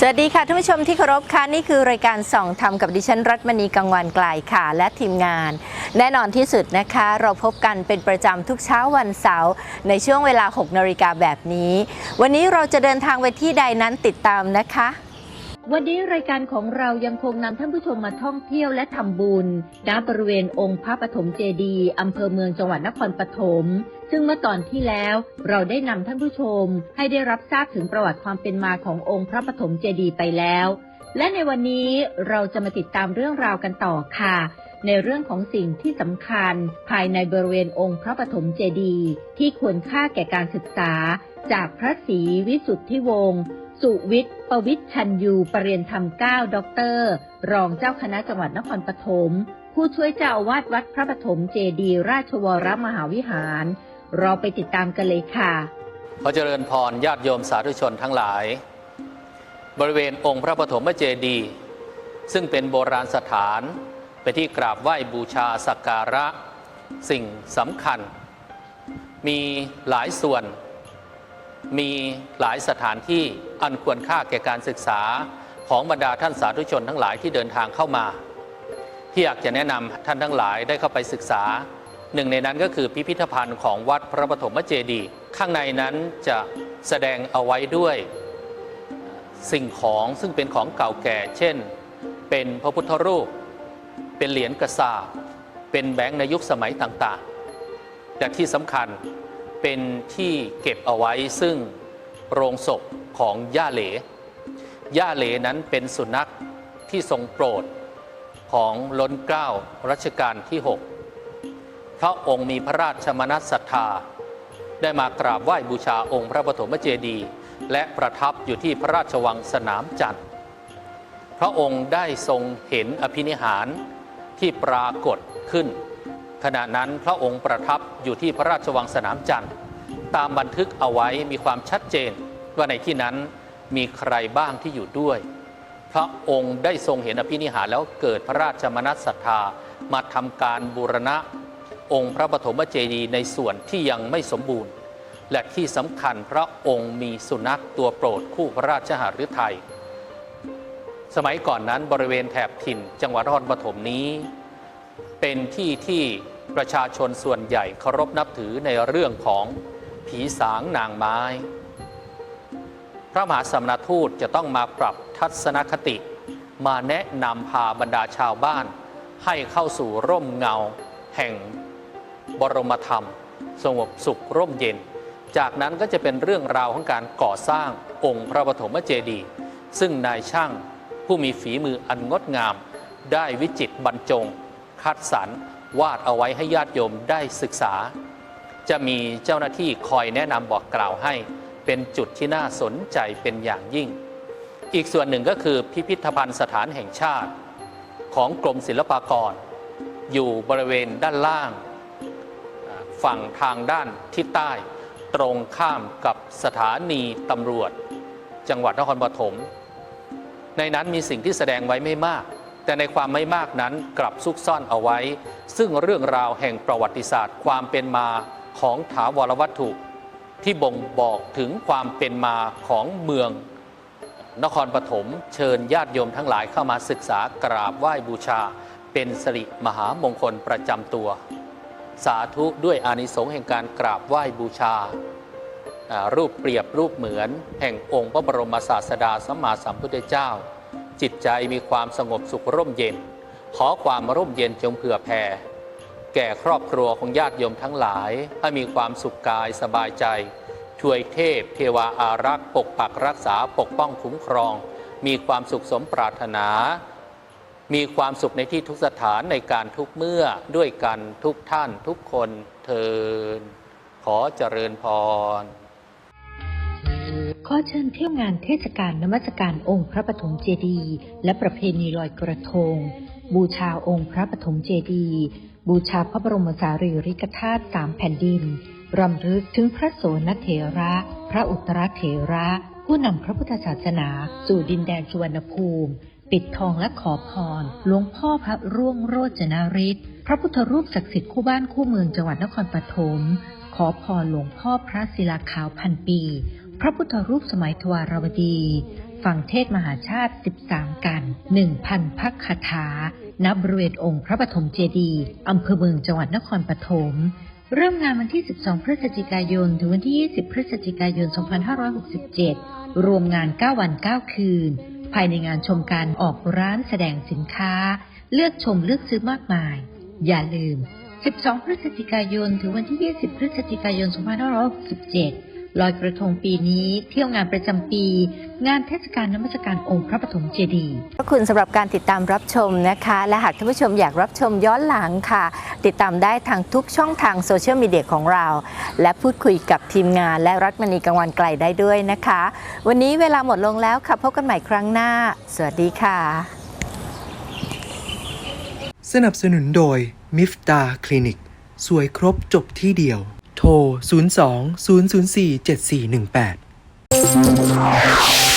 สวัสดีค่ะท่านผู้ชมที่เคารพค่ะนี่คือรายการส่องธรรมกับดิฉันรัตมณีกังวานกลายค่ะ และทีมงาน แน่นอนที่สุดนะคะ เราพบกันเป็นประจำทุกเช้าวันเสาร์ในช่วงเวลา 6นาฬิกาแบบนี้ วันนี้เราจะเดินทางไปที่ใดนั้นติดตามนะคะ วันนี้รายการของเรายังคงนำท่านผู้ชมมาท่องเที่ยวและทำบุญณบริเวณองค์พระปฐมเจดีย์อำเภอเมืองจังหวัดนครปฐม ซึ่งเมื่อตอนที่แล้วเราได้นำท่านผู้ชมให้ได้รับทราบถึงประวัติความเป็นมาขององค์พระปฐมเจดีย์ไปแล้ว และในวันนี้เราจะมาติดตามเรื่องราวกันต่อค่ะ ในเรื่องของสิ่งที่สำคัญ ภายในบริเวณองค์พระปฐมเจดีย์ที่ควรค่าแก่การศึกษา จากพระศรีวิสุทธิวงศ์สุวิทย์ประวิทย์ชันยูปรริยนธรรมเก้าด็อกเตอร์ รองเจ้าคณะจังหวัดนครปฐมผู้ช่วยเจ้าอาวาสวัดพระปฐมเจดีย์ราชวรมหาวิหาร เราไปติดตามกันเลยค่ะ ขอเจริญพรญาติโยมสาธุชนทั้งหลาย บริเวณองค์พระปฐมเจดีย์ซึ่งเป็นโบราณสถานเป็นที่กราบไหว้บูชาสักการะ สิ่งสำคัญ มีหลายส่วน มีหลายสถานที่อันควรค่าแก่การศึกษาของบรรดาท่านสาธุชนทั้งหลายที่เดินทางเข้ามา ที่อยากจะแนะนำท่านทั้งหลายได้เข้าไปศึกษา หนึ่งในนั้นก็คือพิพิธภัณฑ์ของวัดพระปฐมเจดีย์ข้างในนั้นจะแสดงเอาไว้ด้วยสิ่งของซึ่งเป็นของเก่าแก่ เช่น เป็นพระพุทธรูป เป็นเหรียญกระสาเป็นแบงค์ในยุคสมัยต่างๆแต่ที่สำคัญเป็นที่เก็บเอาไว้ซึ่งโรงศพของย่าเหลย่าเหลนั้นเป็นสุนัขที่ทรงโปรดของล้นเกล้ารัชกาลที่ 6 พระองค์มีพระราชมนัสศรัทธา ได้มากราบไหว้บูชาองค์พระปฐมเจดีย์และประทับอยู่ที่พระราชวังสนามจันทร์ พระองค์ได้ทรงเห็นอภินิหารที่ปรากฏขึ้น ขณะนั้นพระองค์ประทับอยู่ที่พระราชวังสนามจันทร์ ตามบันทึกเอาไว้มีความชัดเจนว่าในที่นั้นมีใครบ้างที่อยู่ด้วย พระองค์ได้ทรงเห็นอภินิหารแล้วเกิดพระราชมนัสศรัทธามาทำการบูรณะ องค์พระปฐมเจดีย์ในส่วนที่ยังไม่สมบูรณ์ และที่สำคัญพระองค์มีสุนัขตัวโปรดคู่พระราชหฤทัยสมัยก่อนนั้นบริเวณแถบถิ่นจังหวัดนครปฐมนี้ เป็นที่ที่ประชาชนส่วนใหญ่เคารพนับถือในเรื่องของผีสางนางไม้ พระมหาสมณทูตจะต้องมาปรับทัศนคติ มาแนะนำพาบรรดาชาวบ้าน ให้เข้าสู่ร่มเงา แห่ง บรมธรรม สงบสุขร่มเย็น จากนั้นก็จะเป็นเรื่องราวของการก่อสร้างองค์พระปฐมเจดีย์ซึ่งนายช่างผู้มีฝีมืออันงดงาม ได้วิจิตบรรจง คัดสรรวาดเอาไว้ให้ญาติโยมได้ศึกษา จะมีเจ้าหน้าที่คอยแนะนำบอกกล่าวให้ เป็นจุดที่น่าสนใจเป็นอย่างยิ่ง อีกส่วนหนึ่งก็คือพิพิธภัณฑ์สถานแห่งชาติ ของกรมศิลปากร อยู่บริเวณด้านล่าง ฝั่งทางด้านทิศใต้ ตรงข้ามกับสถานีตำรวจ จังหวัดนครปฐมในนั้นมีสิ่งที่แสดงไว้ไม่มาก แต่ในความไม่มากนั้นกลับซุกซ่อนเอาไว้ ซึ่งเรื่องราวแห่งประวัติศาสตร์ ความเป็นมาของถาวรวัตถุ ที่บ่งบอกถึงความเป็นมาของเมือง นครปฐมเชิญญาติโยมทั้งหลายเข้ามาศึกษากราบไหว้บูชา เป็นสิริมหามงคลประจำตัว สาธุด้วยอานิสงส์แห่งการกราบไหว้บูชา รูปเปรียบรูปเหมือน แห่งองค์พระบรมศาสดาสัมมาสัมพุทธเจ้า จิตใจมีความสงบสุขร่มเย็น ขอความร่มเย็นจงเผื่อแผ่ แก่ครอบครัวของญาติโยมทั้งหลาย ให้มีความสุขกายสบายใจ ช่วยเทพ เทวาอารักษ์ปกปักรักษาปกป้องคุ้มครอง มีความสุขสมปรารถนา มีความสุขในที่ทุกสถานในการทุกเมื่อด้วยกันทุกท่านทุกคนเทินขอเจริญพร ขอเชิญเที่ยวงานเทศกาลนมัสการองค์พระปฐมเจดีย์และประเพณีลอยกระทง บูชาองค์พระปฐมเจดีย์บูชาพระบรมสารีริกธาตุสามแผ่นดินรำลึกถึงพระโสนเถระ พระอุตรเถระ ผู้นำพระพุทธศาสนา สู่ดินแดนสุวรรณภูมิ ปิดทองและขอพรหลวงพ่อพระร่วงโรจนาริศพระพุทธรูปศักดิ์สิทธิ์คู่บ้านคู่เมืองจังหวัดนครปฐมขอพรหลวงพ่อพระศิลาขาวพันปี พระพุทธรูปสมัยทวารวดีฟังเทศมหาชาติ 13 กัน 1,000พักคาถาณบริเวณองค์พระปฐมเจดีย์อำเภอเมืองจังหวัดนครปฐมเริ่มงานวันที่ 12 พฤศจิกายน ถึงวันที่ 20 พฤศจิกายน 2567 รวมงาน 9 วัน 9 คืน ภายในงานชมการออกร้านแสดงสินค้า เลือกชมเลือกซื้อมากมาย อย่าลืม 12 พฤศจิกายน ถึงวันที่ 20 พฤศจิกายน 2567 ลอยกระทงปีนี้เที่ยวงานประจำปี งานเทศกาลนมัสการองค์พระปฐมเจดีย์ขอบคุณสำหรับการติดตามรับชมนะคะ และหากท่านผู้ชมอยากรับชมย้อนหลังค่ะ ติดตามได้ทางทุกช่องทางโซเชียลมีเดียของเรา และพูดคุยกับทีมงาน และรัฐมณีกังวันไกลได้ด้วยนะคะ วันนี้เวลาหมดลงแล้วค่ะพบกันใหม่ครั้งหน้า สวัสดีค่ะ สนับสนุนโดยมิฟตาคลินิก สวยครบจบที่เดียว โทร 02 004 7418